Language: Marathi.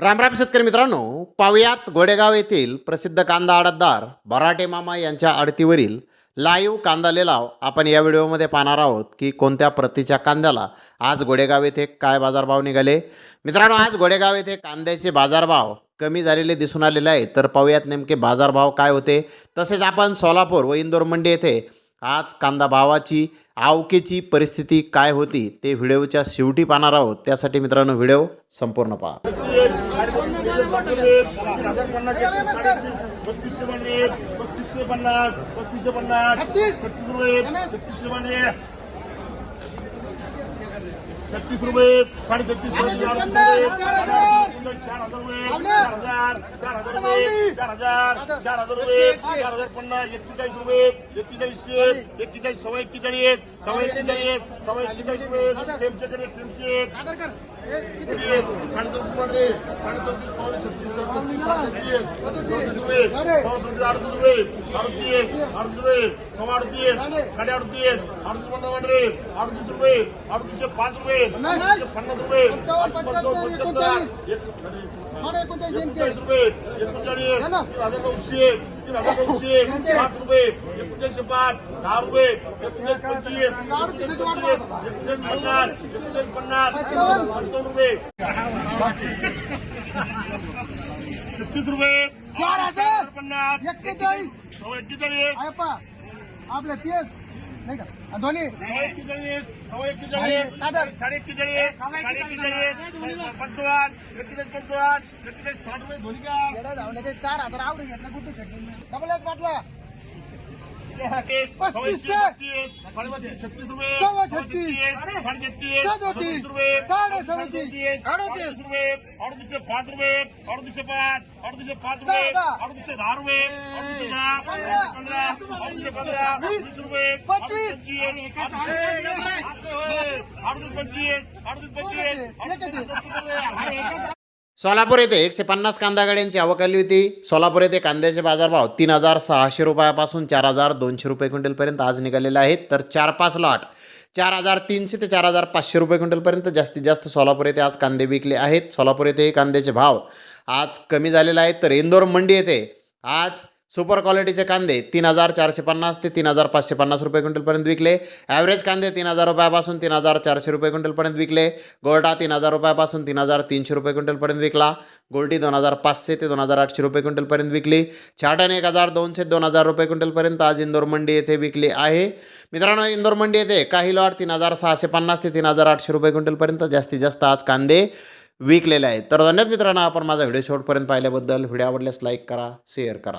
रामराम शेतकरी मित्रांनो पावयात गोडेगाव येथील प्रसिद्ध कांदा आडतदार बराटे मामा यांच्या आडतीवरील लाईव्ह कांदा लिलाव आपण या व्हिडिओमध्ये पाहणार आहोत की कोणत्या प्रतीच्या कांद्याला आज गोडेगाव येथे काय बाजारभाव निघाले. मित्रांनो आज गोडेगाव येथे कांद्याचे बाजारभाव कमी झालेले दिसून आलेले आहेत तर पाहूयात नेमके बाजारभाव काय होते. तसेच आपण सोलापूर व इंदोर मंडी येथे आज कांदा भावाची आवकेची परिस्थिती काय होती ते व्हिडिओच्या शेवटी पाहणार आहोत त्यासाठी मित्रांनो व्हिडिओ संपूर्ण पहा छत्तीस. रुपये छत्तीसशे छत्तीस रुपये साडे छत्तीस रुपये चार रुपये चार हजार रुपये चार हजार चार हजार रुपये चार हजार चार हजार रुपये चार हजार पन्नास एक्केचाळीस रुपये एक्केचाळीसशे एक्केचाळीस सव्वा अडतीस रुपये सव्वा अडतीस साडे अडतीस अडतीस पन्नासमध्ये अडतीस रुपये अडतीसशे पाच रुपये पन्नास रुपये पंचावन्न एकोणचाळीस रुपये एकोणचाळीस तीन हजार नऊशे तीन हजार नऊशे पाच रुपये एकोणचाळीसशे पाच दहा रुपये एकोणचाळीस पंचवीस एकोणचाळीस पंचवीस एकोणचाळीस पन्नास एकोणचाळीस पन्नास पंचावन्न रुपये. छत्तीस रुपये चार हजार. पन्नास एक्केचाळीस. सव्वा एक्केचाळीस. अयप्पा आपले पीएस नाही का आणि दोन्ही साडे एक्केचाळीस साडे एक्केचाळीस पंचावन्न एक्केचाळीस पंचावन्न एक्केचाळीस साठ रुपये धोनी का धावण्याचे चार हजार आवडे घेतला कुठे डबल एक बाटला पस्तीसशे छत्तीस रुपये सव्वा छत्तीस. सदोतीस. रुपये साडे सदोतीस. अडतीस. रुपये अडतीसशे पाच रुपये अडतीसशे पाच अडतीसशे पाच रुपये. अडतीसशे दहा रुपये अडतीसशे दहा पंधरा अडतीसशे पंधरा वीस रुपये पंचवीस. अडतीस पंचवीस अडतीस पंचवीस अडतीस पंचवीस सोलापूर येथे एकशे पन्नास कांदा गाड्यांची आवक आली होती. सोलापूर येथे कांद्याचे बाजारभाव तीन हजार सहाशे रुपयापासून चार हजार दोनशे रुपये क्विंटलपर्यंत आज निघालेले आहेत. तर चार पाच लॉट चार हजार तीनशे ते चार हजार पाचशे रुपये क्विंटलपर्यंत जास्तीत जास्त सोलापूर येथे आज कांदे विकले आहेत. सोलापूर येथे कांद्याचे भाव आज कमी झालेले आहेत. तर इंदोर मंडी येथे आज सुपर क्वालिटीचे कांदे तीन हजार चारशे पन्नास ते तीन हजार पाचशे पन्नास रुपये क्विंटलपर्यंत विकले. ॲव्हरेज कांदे तीन हजार रुपयापासून तीन हजार चारशे रुपये क्विंटलपर्यंत विकले. गोल्डा तीन हजार रुपयापासून तीन हजार तीनशे रुपये क्विंटलपर्यंत विकला. गोल्टी दोन हजार पाचशे ते दोन हजार आठशे रुपये क्विंटलपर्यंत विकली. छाटण एक हजार दोनशे दोन हजार रुपये क्विंटलपर्यंत आज इंदोर मंडी येथे विकली आहे. मित्रांनो इंदोर मंडी येथे काही लॉट तीन हजार सहाशे पन्नास ते तीन हजार आठशे रुपये क्विंटलपर्यंत जास्तीत जास्त आज कांदे विकलेले आहेत. तर धन्यवाद मित्रांनो आपण माझा व्हिडिओ शेवटपर्यंत पाहिल्याबद्दल. व्हिडिओ आवडल्यास लाईक करा शेअर करा.